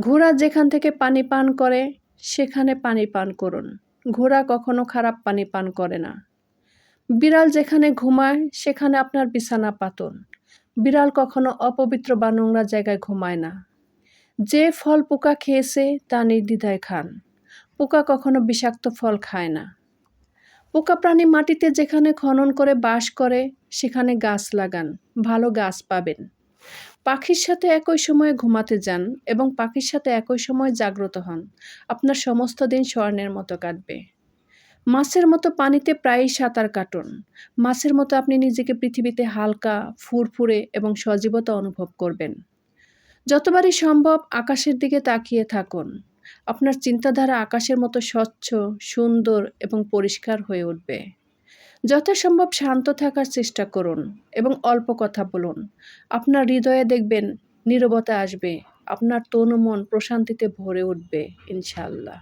ঘোড়া যেখান থেকে পানি পান করে, সেখানে পানি পান করুন। ঘোড়া কখনো খারাপ পানি পান করে না। বিড়াল যেখানে ঘুমায়, সেখানে আপনার বিছানা পাতুন। বিড়াল কখনো অপবিত্র বা নোংরা জায়গায় ঘুমায় না। যে ফল পোকা খেয়েছে, তা নির্দ্বিধায় খান। পোকা কখনো বিষাক্ত ফল খায় না। পোকা প্রাণী মাটিতে যেখানে খনন করে, বাস করে, সেখানে গাছ লাগান। ভালো গাছ পাবেন। পাখির সাথে একই সময়ে ঘুমাতে যান এবং পাখির সাথে একই সময় জাগ্রত হন। আপনার সমস্ত দিন স্বর্ণের মতো কাটবে। মাছের মতো পানিতে প্রায়ই সাঁতার কাটুন। মাছের মতো আপনি নিজেকে পৃথিবীতে হালকা, ফুরফুরে এবং সজীবতা অনুভব করবেন। যতবারই সম্ভব আকাশের দিকে তাকিয়ে থাকুন। আপনার চিন্তাধারা আকাশের মতো স্বচ্ছ, সুন্দর এবং পরিষ্কার হয়ে উঠবে। যথাসম্ভব শান্ত থাকার চেষ্টা করুন এবং অল্প কথা বলুন। আপনার হৃদয়ে দেখবেন নীরবতা আসবে, আপনার তনু মন প্রশান্তিতে ভরে উঠবে ইনশাল্লাহ